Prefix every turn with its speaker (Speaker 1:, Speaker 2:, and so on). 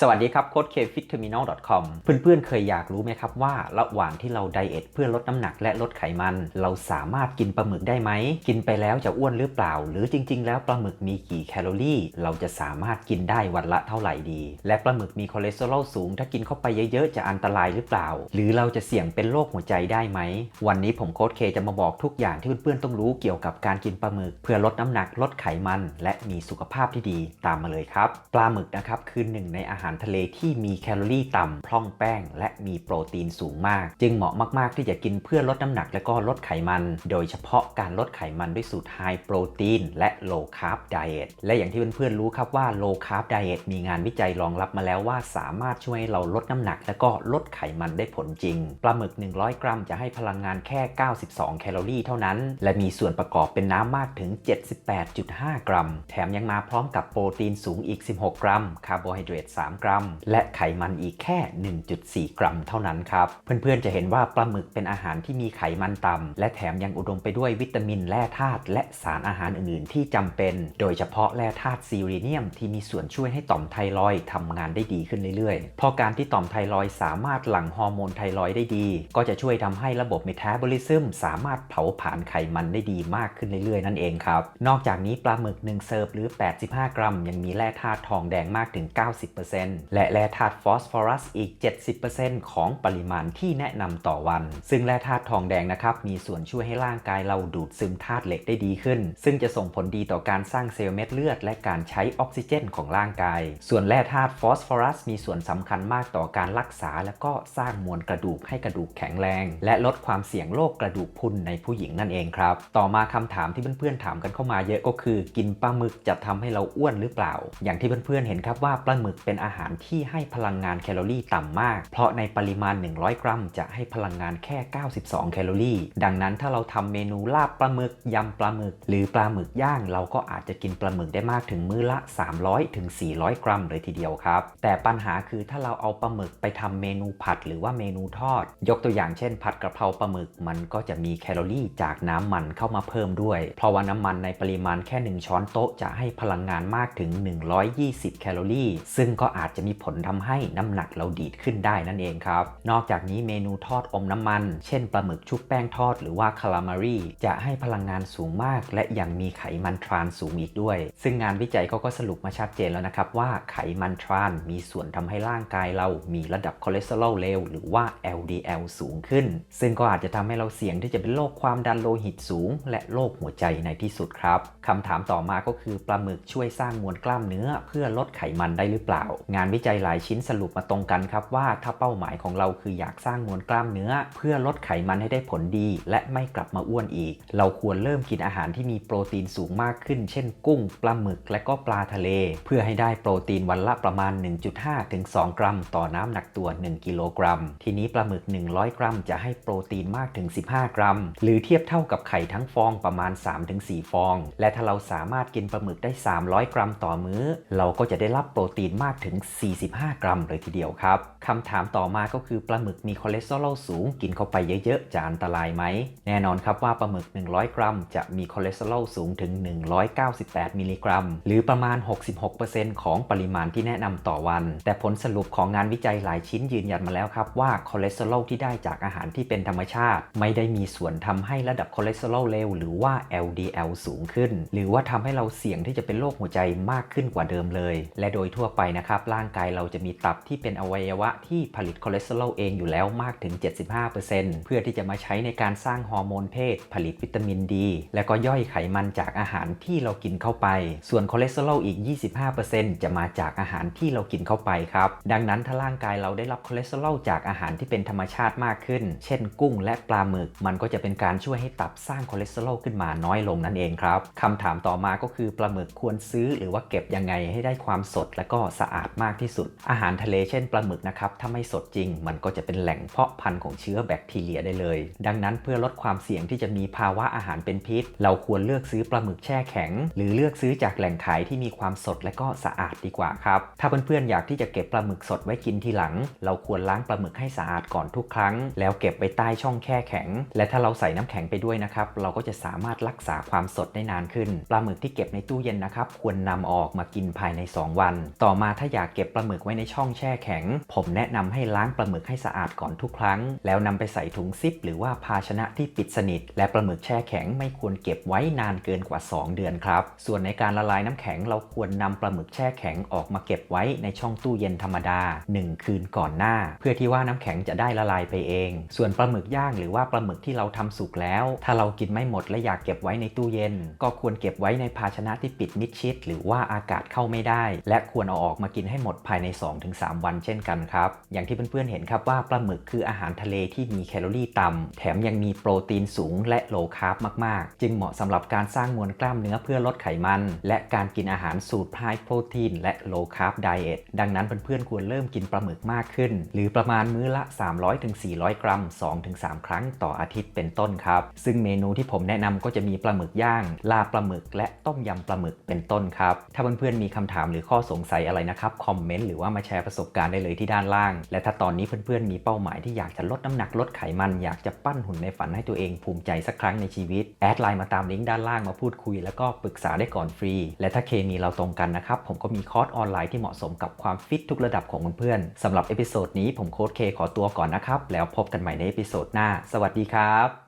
Speaker 1: สวัสดีครับโค้ด kfitterminal.com เพื่อนๆ เคยอยากรู้ไหมครับว่า ระหว่างที่เราไดเอทเพื่อลดน้ำหนักและลดไขมัน เราสามารถกินปลาหมึกได้ไหม กินไปแล้วจะอ้วนหรือเปล่า หรือจริงๆ แล้วปลาหมึกมีกี่แคลอรี่ เราจะสามารถกินได้วันละเท่าไหร่ดี และปลาหมึกมีคอเลสเตอรอลสูง ถ้ากินเข้าไปเยอะๆ จะอันตรายหรือเปล่า หรือเราจะเสี่ยงเป็นโรคหัวใจได้ไหม วันนี้ผมโค้ดเคจะมาบอกทุกอย่างที่เพื่อนๆ ต้องรู้เกี่ยวกับการกินปลาหมึก เพื่อลดน้ำหนักลดไขมัน และมีสุขภาพที่ดีตามมาเลยครับปลาหมึกนะครับคือหนึ่งในอาหารหารทะเลที่มีแคลอรี่ต่ำพร่องแป้ง และมีโปรตีนสูงมาก จึงเหมาะมาก ๆ ที่จะกินเพื่อลดน้ำหนักและก็ลดไขมัน โดยเฉพาะการลดไขมันด้วยสูตรไฮโปรตีนและ low carb diet และอย่างที่เพื่อนๆรู้ครับว่า low carb diet มีงานวิจัยรองรับมาแล้วว่าสามารถช่วยเราลดน้ำหนัก และก็ลดไขมันได้ผลจริงปลาหมึก 100 กรัมจะให้พลังงานแค่ 92 แคลอรี่เท่านั้น และมีส่วนประกอบเป็นน้ำมากถึง 78.5 กรัม แถมยังมาพร้อมกับโปรตีนสูงอีก 16 กรัม คาร์โบไฮเดรต3 กรัม และไขมันอีกแค่ 1.4 กรัม เท่านั้นครับ เพื่อนๆจะเห็นว่าปลาหมึกเป็นอาหารที่มีไขมันต่ำและแถมยังอุดมไปด้วยวิตามินแร่ธาตุและสารอาหารอื่นๆ ที่จำเป็น โดยเฉพาะแร่ธาตุซีรีเนียมที่มีส่วนช่วยให้ต่อมไทรอยด์ทำงานได้ดีขึ้นเรื่อยๆ พอการที่ต่อมไทรอยด์สามารถหลั่งฮอร์โมนไทรอยด์ได้ดี ก็จะช่วยทำให้ระบบเมตาบอลิซึมสามารถเผาผลาญไขมันได้ดีมากขึ้นเรื่อยๆ นั่นเองครับ นอกจากนี้ปลาหมึก 1 เซิร์ฟหรือ 85 กรัม ยังมีแร่ธาตุทองแดงมากถึง 90%และแร่ธาตุฟอสฟอรัสอีก 70%ของปริมาณที่แนะนำต่อวัน ซึ่งแร่ธาตุทองแดงนะครับมีส่วนช่วยให้ร่างกายเราดูดซึมธาตุเหล็กได้ดีขึ้น ซึ่งจะส่งผลดีต่อการสร้างเซลล์เม็ดเลือด และการใช้ออกซิเจนของร่างกาย ส่วนแร่ธาตุฟอสฟอรัสมีส่วนสำคัญมากต่อการรักษา และก็สร้างมวลกระดูกให้กระดูกแข็งแรง และลดความเสี่ยงโรคกระดูกพรุนในผู้หญิงนั่นเองครับ ต่อมาคำถามที่เพื่อนๆถามกันเข้ามาเยอะก็คือ กินปลาหมึกจะทำให้เราอ้วนหรือเปล่า อย่างที่เพื่อนๆเห็นครับว่าปลาหมึกเป็นอาหารที่ให้พลังงานแคลอรี่ต่ำมาก เพราะในปริมาณ 100 กรัม จะให้พลังงานแค่ 92 แคลอรี่ ดังนั้นถ้าเราทำเมนูลาบปลาหมึกยำปลาหมึก หรือปลาหมึกย่าง เราก็อาจจะกินปลาหมึกได้มากถึงมื้อละ 300ถึง400 กรัมเลยทีเดียวครับ แต่ปัญหาคือถ้าเราเอาปลาหมึกไปทำเมนูผัดหรือว่าเมนูทอด ยกตัวอย่างเช่น ผัดกระเพราปลาหมึกมันก็จะมีแคลอรี่จากน้ำมันเข้ามาเพิ่มด้วย เพราะว่าน้ำมันในปริมาณแค่ 1 ช้อนโต๊ะจะให้พลังงานมากถึง 120 แคลอรี่ ซึ่งก็อาจาจจะมีผลทำให้น้ำหนักเราดีดขึ้นได้นั่นเองครับ นอกจากนี้เมนูทอดอมน้ำมัน เช่นปลาหมึกชุบแป้งทอดหรือว่าคาลามารีจะให้พลังงานสูงมาก และยังมีไขมันทรานสูงอีกด้วย ซึ่งงานวิจัยเขาก็สรุปมาชัดเจนแล้วนะครับว่าไขมันทรานมีส่วนทำให้ร่างกายเรามีระดับคอเลสเตอรอลเลวหรือว่า LDL สูงขึ้น ซึ่งก็อาจจะทำให้เราเสี่ยงที่จะเป็นโรคความดันโลหิตสูง และโรคหัวใจในที่สุดครับคำถามต่อมาก็คือปลาหมึกช่วยสร้างมวลกล้ามเนื้อเพื่อลดไขมันได้หรือเปล่างานวิจัยหลายชิ้นสรุปมาตรงกันครับว่าถ้าเป้าหมายของเราคืออยากสร้างมวลกล้ามเนื้อ เพื่อลดไขมันให้ได้ผลดี และไม่กลับมาอ้วนอีก เราควรเริ่มกินอาหารที่มีโปรตีนสูงมากขึ้น เช่น กุ้งปลาหมึกและก็ปลาทะเล เพื่อให้ได้โปรตีนวันละประมาณ 1.5 ถึง 2 กรัม ต่อน้ำหนักตัว 1 กิโลกรัม ทีนี้ปลาหมึก 100 กรัม จะให้โปรตีนมากถึง 15 กรัม หรือเทียบเท่ากับไข่ทั้งฟองประมาณ 3-4 ฟอง และถ้าเราสามารถกินปลาหมึกได้ 300 กรัมต่อมื้อ เราก็จะได้รับโปรตีนมากถึง45 กรัมเลยทีเดียวครับคำถามต่อมาก็คือปลาหมึกมีคอเลสเตอรอลสูงกินเข้าไปเยอะๆจะอันตรายไหม แน่นอนครับว่าปลาหมึก 100 กรัม จะมีคอเลสเตอรอลสูงถึง 198 มิลลิกรัม หรือประมาณ 66%ของปริมาณที่แนะนำต่อวัน แต่ผลสรุปของงานวิจัยหลายชิ้นยืนยันมาแล้วครับว่าคอเลสเตอรอลที่ได้จากอาหารที่เป็นธรรมชาติ ไม่ได้มีส่วนทำให้ระดับคอเลสเตอรอลเลวหรือว่า LDL สูงขึ้น หรือว่าทำให้เราเสี่ยงที่จะเป็นโรคหัวใจมากขึ้นกว่าเดิมเลย และโดยทั่วไปนะครับร่างกายเราจะมีตับที่เป็นอวัยวะที่ผลิตคอเลสเตอรอลเองอยู่แล้วมากถึง 75%เพื่อที่จะมาใช้ในการสร้างฮอร์โมนเพศ ผลิตวิตามินดี และก็ย่อยไขมันจากอาหารที่เรากินเข้าไป ส่วนคอเลสเตอรอลอีก 25%จะมาจากอาหารที่เรากินเข้าไปครับ ดังนั้นถ้าร่างกายเราได้รับคอเลสเตอรอลจากอาหารที่เป็นธรรมชาติมากขึ้น เช่น กุ้งและปลาหมึก มันก็จะเป็นการช่วยให้ตับสร้างคอเลสเตอรอลขึ้นมาน้อยลงนั่นเองครับคำถามต่อมาก็คือปลาหมึกควรซื้อหรือว่าเก็บยังไงให้ได้ความสดและก็สะอาดมากที่สุด อาหารทะเลเช่นปลาหมึกนะครับถ้าไม่สดจริง มันก็จะเป็นแหล่งเพาะพันธุ์ของเชื้อแบคทีเรียได้เลย ดังนั้นเพื่อลดความเสี่ยงที่จะมีภาวะอาหารเป็นพิษ เราควรเลือกซื้อปลาหมึกแช่แข็ง หรือเลือกซื้อจากแหล่งขายที่มีความสดและก็สะอาดดีกว่าครับถ้าเพื่อนๆอยากที่จะเก็บปลาหมึกสดไว้กินทีหลัง เราควรล้างปลาหมึกให้สะอาดก่อนทุกครั้ง แล้วเก็บไปใต้ช่องแช่แข็ง และถ้าเราใส่น้ำแข็งไปด้วยนะครับเราก็จะสามารถรักษาความสดได้นานขึ้น ปลาหมึกที่เก็บในตู้เย็นนะครับควรนำออกมากินภายใน 2 วัน ต่อมาถ้าอยากากเก็บปลาหมึกไว้ในช่องแช่แข็ง ผมแนะนำให้ล้างปลาหมึกให้สะอาดก่อนทุกครั้ง แล้วนำไปใส่ถุงซิป หรือว่าภาชนะที่ปิดสนิท และปลาหมึกแช่แข็งไม่ควรเก็บไว้นานเกินกว่า 2 เดือนครับ ส่วนในการละลายน้ำแข็งเราควรนำปลาหมึกแช่แข็งออกมาเก็บไว้ในช่องตู้เย็นธรรมดา 1 คืนก่อนหน้า เพื่อที่ว่าน้ำแข็งจะได้ละลายไปเอง ส่วนปลาหมึกย่างหรือว่าปลาหมึกที่เราทำสุกแล้ว ถ้าเรากินไม่หมดและอยากเก็บไว้ในตู้เย็น ก็ควรเก็บไว้ในภาชนะที่ปิดมิดชิด หรือว่าอากาศเข้าไม่ได้ และควรเอาออกมากินให้หมดภายใน 2-3 วันเช่นกันครับ อย่างที่เพื่อนๆเห็นครับว่าปลาหมึกคืออาหารทะเลที่มีแคลอรี่ต่ำแถมยังมีโปรตีนสูงและโลคาร์บมากๆ จึงเหมาะสำหรับการสร้างมวลกล้ามเนื้อเพื่อลดไขมัน และการกินอาหารสูตรไฮโปรตีนและโลคาร์บไดเอทดังนั้นเพื่อนๆควรเริ่มกินปลาหมึกมากขึ้น หรือประมาณมื้อละ 300-400 กรัม 2-3 ครั้งต่ออาทิตย์เป็นต้นครับ ซึ่งเมนูที่ผมแนะนำก็จะมีปลาหมึกย่าง ลาปลาหมึก และต้มยำปลาหมึกเป็นต้นครับ ถ้าเพื่อนๆมีคำถามหรือข้อสงสัยอะไรนะครับคอมเมนต์หรือว่ามาแชร์ประสบการณ์ได้เลยที่ด้านล่าง และถ้าตอนนี้เพื่อนๆมีเป้าหมายที่อยากจะลดน้ำหนักลดไขมัน อยากจะปั้นหุ่นในฝันให้ตัวเองภูมิใจสักครั้งในชีวิต แอดไลน์มาตามลิงก์ด้านล่างมาพูดคุย แล้วก็ปรึกษาได้ก่อนฟรี และถ้าเคมีเราตรงกันนะครับผมก็มีคอร์สออนไลน์ที่เหมาะสมกับความฟิตทุกระดับของเพื่อนๆสำหรับเอพิโซดนี้ผมโค้ดเคขอตัวก่อนนะครับแล้วพบกันใหม่ในเอพิโซดหน้า สวัสดีครับ